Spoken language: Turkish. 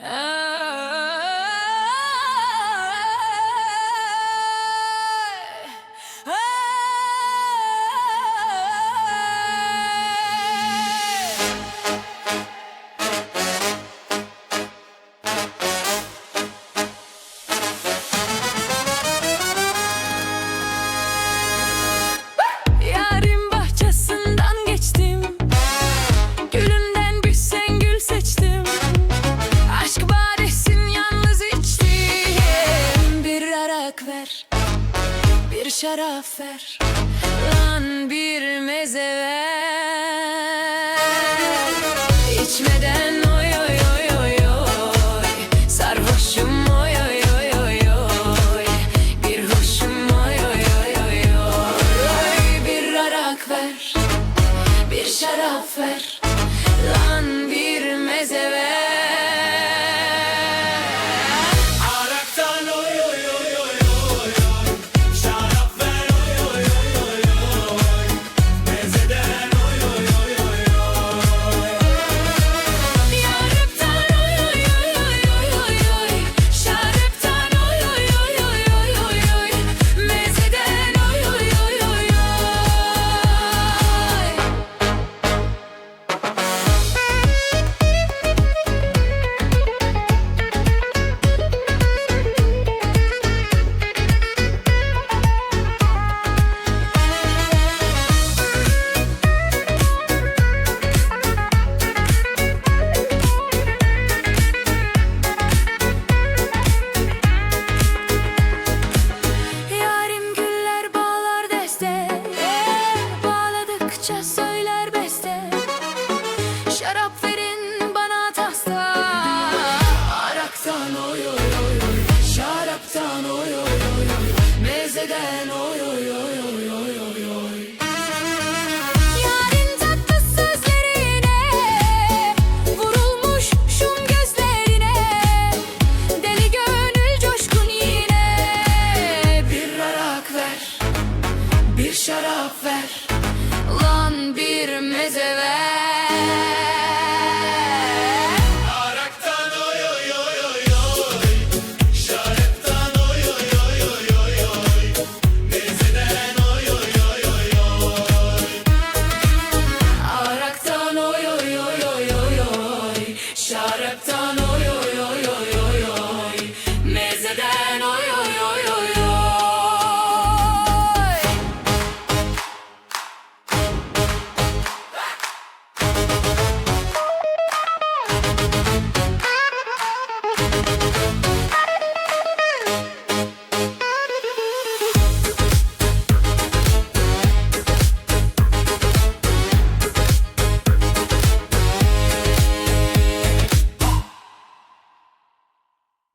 Uh, şarafer. Lan bir meze ver İçmeden şaraf ver. geceden oy oy oy oy oy oy oy. Sözlerine Vurulmuş şum gözlerine Deli gönül coşkun yine. Bir arak ver Bir şarap ver. Lan bir meze ver.